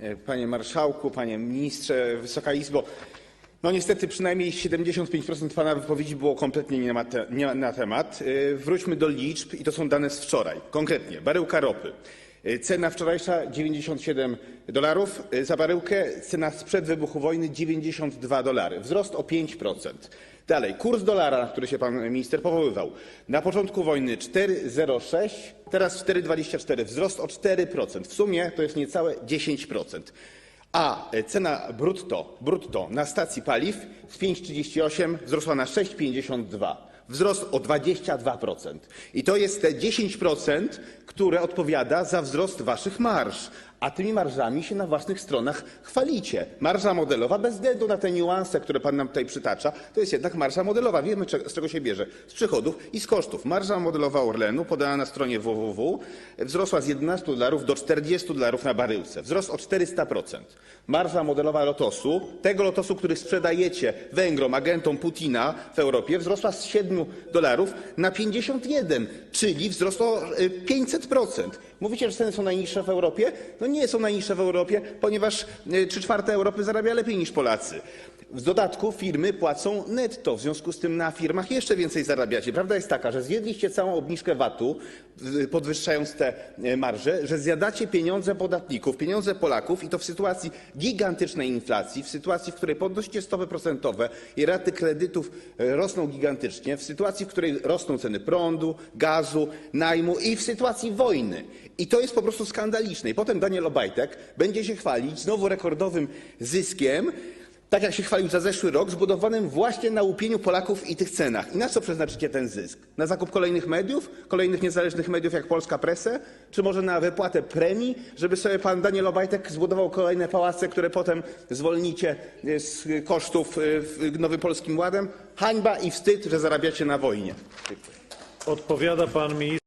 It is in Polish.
E, Panie Marszałku, Panie Ministrze, Wysoka Izbo. No niestety przynajmniej 75% Pana wypowiedzi było kompletnie nie na, temat. E, Wróćmy do liczb i to są dane z wczoraj. Konkretnie baryłka ropy. E, Cena wczorajsza 97 dolarów e, za baryłkę, cena sprzed wybuchu wojny 92 dolary. Wzrost o 5%. Dalej, kurs dolara, na który się pan minister powoływał. Na początku wojny 4,06, teraz 4,24, wzrost o 4%. W sumie to jest niecałe 10%. A e, cena brutto, brutto na stacji paliw z 5,38 wzrosła na 6,52. Wzrost o 22%. I to jest te 10%, które odpowiada za wzrost waszych marż. A tymi marżami się na własnych stronach chwalicie. Marża modelowa, bez względu na te niuanse, które pan nam tutaj przytacza, to jest jednak marża modelowa. Wiemy, z czego się bierze. Z przychodów i z kosztów. Marża modelowa Orlenu, podana na stronie www, wzrosła z 11 dolarów do 40 dolarów na baryłce. Wzrost o 400%. Marża modelowa Lotosu, tego Lotosu, który sprzedajecie Węgrom, agentom Putina w Europie, wzrosła z 7 dolarów na 51, czyli wzrost o y, 500%. Mówicie, że ceny są najniższe w Europie? No nie są najniższe w Europie, ponieważ y, trzy czwarte Europy zarabia lepiej niż Polacy. W dodatku firmy płacą netto, w związku z tym na firmach jeszcze więcej zarabiacie. Prawda jest taka, że zjedliście całą obniżkę VAT-u, podwyższając te y, marże, że zjadacie pieniądze podatników, pieniądze Polaków i to w sytuacji gigantycznej inflacji, w sytuacji, w której podnosicie stopy procentowe i raty kredytów y, rosną gigantycznie, w sytuacji, w której rosną ceny prądu, gazu, najmu i w sytuacji wojny. I to jest po prostu skandaliczne. I potem Daniel Obajtek będzie się chwalić znowu rekordowym zyskiem, tak jak się chwalił za zeszły rok, zbudowanym właśnie na łupieniu Polaków i tych cenach. I na co przeznaczycie ten zysk? Na zakup kolejnych mediów? Kolejnych niezależnych mediów jak Polska Presę? Czy może na wypłatę premii, żeby sobie pan Daniel Obajtek zbudował kolejne pałace, które potem zwolnicie e, z kosztów e, Nowym Polskim Ładem? Hańba i wstyd, że zarabiacie na wojnie. Odpowiada pan minister.